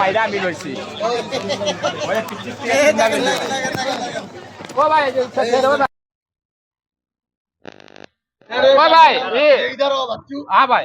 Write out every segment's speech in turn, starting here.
মাইরা আমি লইছি। ও ভাই। ও হ্যাঁ ভাই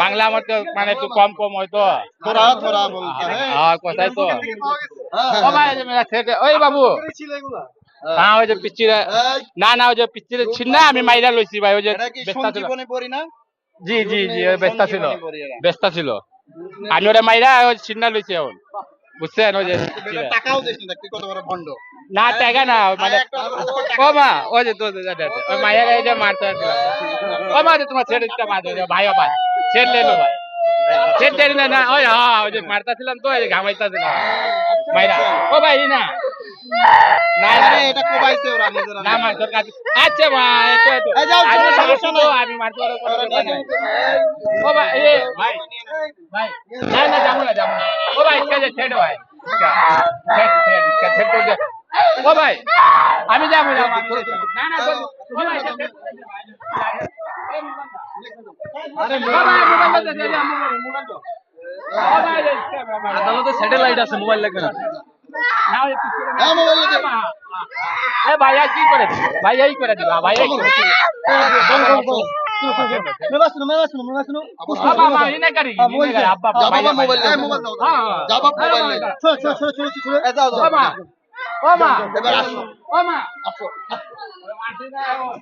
বাংলা বলতে মানে একটু কম কম হয়তো তো। হ্যাঁ, ওই বাবু। হ্যাঁ ওই যে না না ওই যে পিচিরে ছিন্না আমি মাইরা লইছি ভাই ওই যে ব্যস্ত ছিল। জি জি জি ব্যস্ত ছিল। ব্যস্ত ছিল। আমি ওটা মাইরা ছিন্না লইছি এখন। বুঝছেন? ওই যে না না টাকা না মানে ও মা ওই যে তোর ওই মায়ের এই যে মারতে ও মা যে তোমার ছেড়ে দিতে মারতে ভাই ভাই। ছেড়ে লেলো ভাই। ছেড়ে না না ওই হ্যাঁ ওই যে মারতাছিলাম তো যে ঘামাইতাছিলাম। মাইরা ও ভাই না। না এটা কোবাইছে ওরা নিজেরা। না মার তোর কাছে আচ্ছা এতো এই যাও, আমি সাহসী আমি মারতে পারব। ও ভাই ভাই ভাই। না না যাব না যাব না। ভাই ছেড়ে ছেড়ে ভাই। ও ভাই আমি যাব। না না। আদালতে স্যাটেলাইট আছে মোবাইল লাগবে না হ্যাঁ, ভাইয়া কি করে দিবে? ভাইয়া কি করে দিবে? ভাইয়া কি করে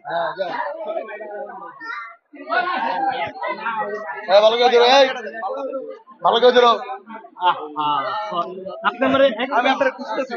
হ্যাঁ, হ্যাঁ। ভালো করে ধরো ভালো করে ধরো। আপনি আমি আপনার খুঁজতেছি।